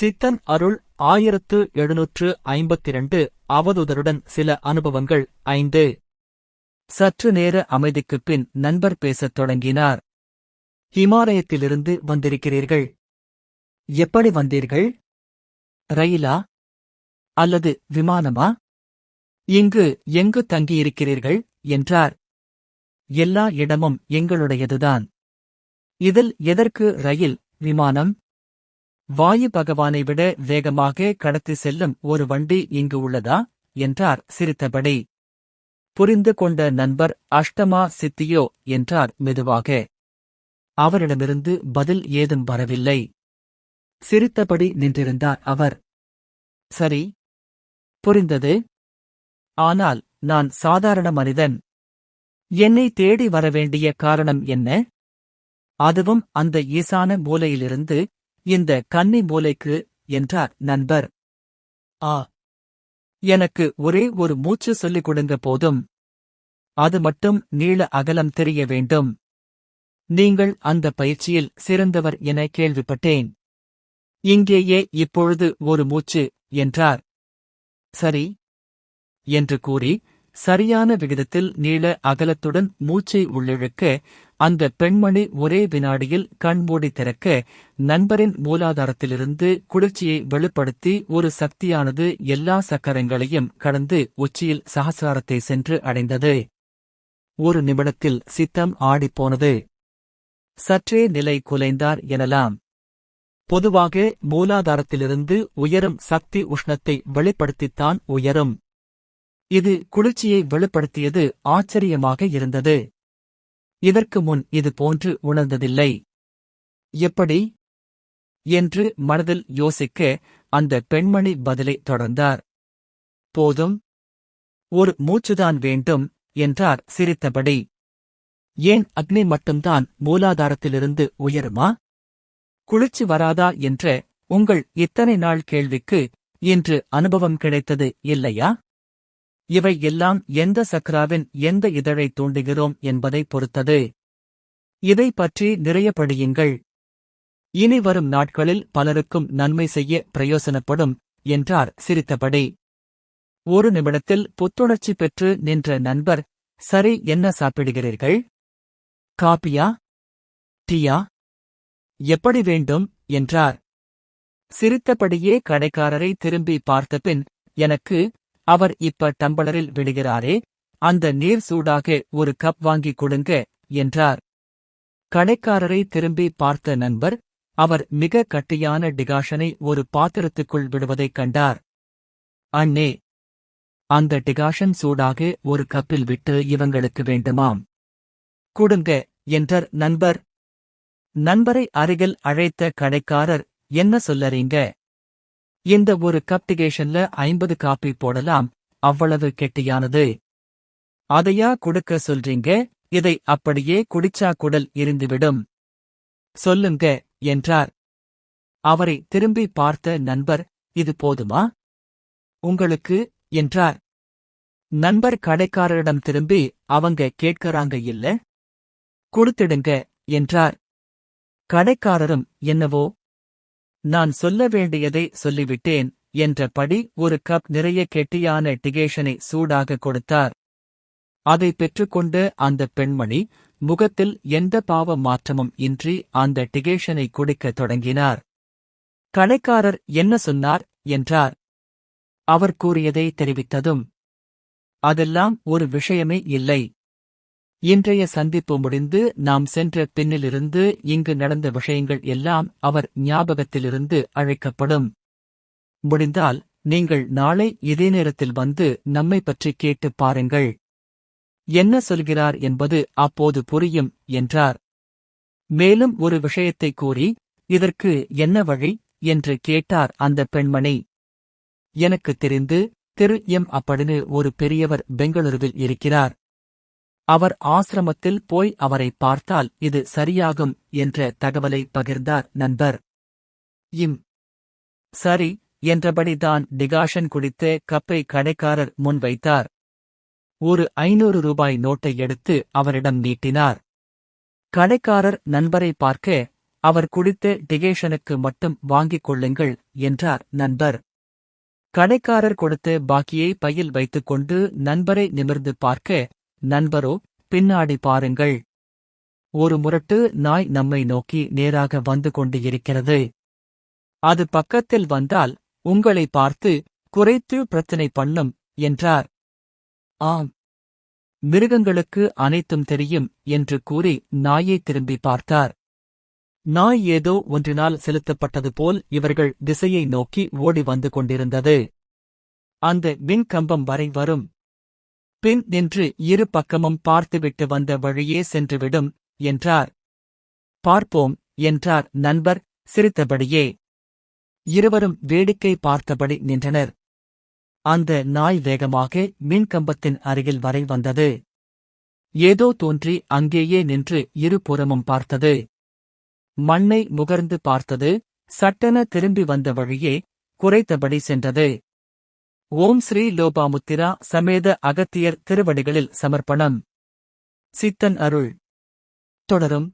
சித்தன் அருள் ஆயிரத்து எழுநூற்று ஐம்பத்திரண்டு அவதூதருடன் சில அனுபவங்கள். ஐந்து. சற்று நேர அமைதிக்குப் பின் நண்பர் பேசத் தொடங்கினார். ஹிமாலயத்திலிருந்து வந்திருக்கிறீர்கள். எப்படி வந்தீர்கள்? ரயிலா? அல்லது விமானமா? இங்கு எங்கு தங்கியிருக்கிறீர்கள்? என்றார். எல்லா இடமும் எங்களுடையதுதான். இதில் எதற்கு ரயில் விமானம்? வாயு பகவானை விட வேகமாக கடத்தி செல்லும் ஒரு வண்டி இங்கு உள்ளதா? என்றார் சிரித்தபடி. புரிந்து கொண்ட நண்பர் அஷ்டமா சித்தியோ? என்றார் மெதுவாக. அவரிடமிருந்து பதில் ஏதும் வரவில்லை. சிரித்தபடி நின்றிருந்தார் அவர். சரி. புரிந்தது. ஆனால் நான் சாதாரண மனிதன். என்னை தேடி வரவேண்டிய காரணம் என்ன? அதுவும் அந்த ஈசான மூலையிலிருந்து இந்த கன்னி மூலைக்கு என்றார் நண்பர். ஆ. எனக்கு ஒரே ஒரு மூச்சு சொல்லிக் கொடுங்க போதும். அது மட்டும் நீள அகலம் தெரிய வேண்டும். நீங்கள் அந்த பயிற்சியில் சிறந்தவர் என கேள்விப்பட்டேன். இங்கேயே இப்பொழுது ஒரு மூச்சு என்றார். சரி. என்று கூறி சரியான விகிதத்தில் நீள அகலத்துடன் மூச்சை உள்ளிழுக்க அந்த பெண்மணி ஒரே வினாடியில் கண்மூடி திறக்க நண்பரின் மூலாதாரத்திலிருந்து குளிர்ச்சியை வெளிப்படுத்தி ஒரு சக்தியானது எல்லா சக்கரங்களையும் கடந்து உச்சியில் சகசாரத்தை சென்று அடைந்தது. ஒரு நிமிடத்தில் சித்தம் ஆடிப்போனது. சற்றே நிலை குலைந்தார் எனலாம். பொதுவாக மூலாதாரத்திலிருந்து உயரும் சக்தி உஷ்ணத்தை வெளிப்படுத்தித்தான் உயரும். இது குளிர்ச்சியை வெளிப்படுத்தியது ஆச்சரியமாக இருந்தது. இதற்கு முன் இது போன்று உணர்ந்ததில்லை. எப்படி? என்று மனதில் யோசிக்க அந்த பெண்மணி பதிலை தொடர்ந்தார். போதும். ஒரு மூச்சுதான் வேண்டும் என்றார் சிரித்தபடி. ஏன் அக்னி மட்டும்தான் மூலாதாரத்திலிருந்து உயருமா? குளிர்ச்சி வராதா என்ற உங்கள் இத்தனை நாள் கேள்விக்கு இன்று அனுபவம் கிடைத்தது இல்லையா? இவை எல்லாம் எந்த சக்ராவின் எந்த இதழை தூண்டுகிறோம் என்பதை பொறுத்தது. இதை பற்றி நிறைய படியுங்கள் இனி வரும் நாட்களில் பலருக்கும் நன்மை செய்ய பிரயோசனப்படும் என்றார் சிரித்தபடி. ஒரு நிமிடத்தில் புத்துணர்ச்சி பெற்று நின்ற நண்பர் சரி என்ன சாப்பிடுகிறீர்கள்? காப்பியா? டீயா? எப்படி வேண்டும்? என்றார். சிரித்தபடியே கடைக்காரரை திரும்பி பார்த்தபின் எனக்கு அவர் இப்ப டம்பளரில் விடுகிறாரே அந்த நீர் சூடாக ஒரு கப் வாங்கி கொடுங்க என்றார். கடைக்காரரை திரும்பி பார்த்த நண்பர் அவர் மிக கட்டியான டிகாஷனை ஒரு பாத்திரத்துக்குள் விடுவதைக் கண்டார். அண்ணே அந்த டிகாஷன் சூடாக ஒரு கப்பில் விட்டு இவங்களுக்கு வேண்டுமாம். கொடுங்க என்றார் நண்பர். நண்பரை அருகில் அழைத்த கடைக்காரர் என்ன சொல்லறீங்க? இந்த ஒரு கப்டிகேஷன்ல ஐம்பது காப்பி போடலாம். அவ்வளவு கெட்டியானது. அதையா கொடுக்க சொல்றீங்க? இதை அப்படியே குடிச்சா குடல் இருந்துவிடும் சொல்லுங்க என்றார். அவரை திரும்பி பார்த்த நண்பர் இது போதுமா? உங்களுக்கு என்றார். நண்பர் கடைக்காரரிடம் திரும்பி அவங்க கேட்கறாங்க இல்ல? கொடுத்திடுங்க என்றார். கடைக்காரரும் என்னவோ? நான் சொல்ல வேண்டியதை சொல்லிவிட்டேன் என்றபடி ஒரு கப் நிறைய கெட்டியான டிகேஷனை சூடாக கொடுத்தார். அதை பெற்றுக்கொண்டு அந்த பெண்மணி முகத்தில் எந்த பாவ மாற்றமும் இன்றி அந்த டிகேஷனை குடிக்கத் தொடங்கினார். கடைக்காரர் என்ன சொன்னார் என்றார். அவர் கூறியதை தெரிவித்ததும் அதெல்லாம் ஒரு விஷயமே இல்லை. இன்றைய சந்திப்பு முடிந்து நாம் சென்ற பின்னிலிருந்து இங்கு நடந்த விஷயங்கள் எல்லாம் அவர் ஞாபகத்திலிருந்து அழைக்கப்படும். முடிந்தால் நீங்கள் நாளை இதே நேரத்தில் வந்து நம்மை பற்றி கேட்டுப் பாருங்கள். என்ன சொல்கிறார் என்பது அப்போது புரியும் என்றார். மேலும் ஒரு விஷயத்தை கூறி இதற்கு என்ன வழி? என்று கேட்டார் அந்த பெண்மணி. எனக்கு தெரிந்து திரு எம். அப்படின்னு ஒரு பெரியவர் பெங்களூருவில் இருக்கிறார். அவர் ஆசிரமத்தில் போய் அவரை பார்த்தால் இது சரியாகும் என்ற தகவலை பகிர்ந்தார் நண்பர். இம். சரி என்றபடிதான் டிகாஷன் குடித்த கப்பை கடைக்காரர் முன்வைத்தார் ஒரு ஐநூறு ரூபாய் நோட்டை எடுத்து அவரிடம் நீட்டினார். கடைக்காரர் நண்பரை பார்க்க அவர் குடித்த டிகேஷனுக்கு மட்டும் வாங்கிக் கொள்ளுங்கள் என்றார் நண்பர். கடைக்காரர் கொடுத்த பாக்கியை பையில் வைத்துக்கொண்டு நண்பரை நிமிர்ந்து பார்க்க நண்பரோ பின்னாடி பாருங்கள். ஒரு முரட்டு நாய் நம்மை நோக்கி நேராக வந்து கொண்டு இருக்கிறது அது பக்கத்தில் வந்தால் உங்களை பார்த்து குறைத்து பிரச்சனை பண்ணும் என்றார். ஆம். மிருகங்களுக்கு அனைத்தும் தெரியும் என்று கூறி நாயை திரும்பி பார்த்தார். நாய் ஏதோ ஒன்றினால் செலுத்தப்பட்டது போல் இவர்கள் திசையை நோக்கி ஓடி வந்து கொண்டிருந்தது. அந்த மின்கம்பம் வரை வரும். பின் நின்று இரு பக்கமும் பார்த்துவிட்டு வந்த வழியே சென்றுவிடும் என்றார். பார்ப்போம் என்றார் நண்பர் சிரித்தபடியே. இருவரும் வேடிக்கை பார்த்தபடி நின்றனர். அந்த நாய் வேகமாக மின்கம்பத்தின் அருகில் வரை வந்தது. ஏதோ தோன்றி அங்கேயே நின்று இருபுறமும் பார்த்தது. மண்ணை முகர்ந்து பார்த்தது சட்டென திரும்பி வந்த வழியே குறைத்தபடி சென்றது. ஓம் ஸ்ரீ லோபாமுத்திரா சமேத அகத்தியர் திருவடிகளில் சமர்ப்பணம். சித்தன் அருள். தொடரும்.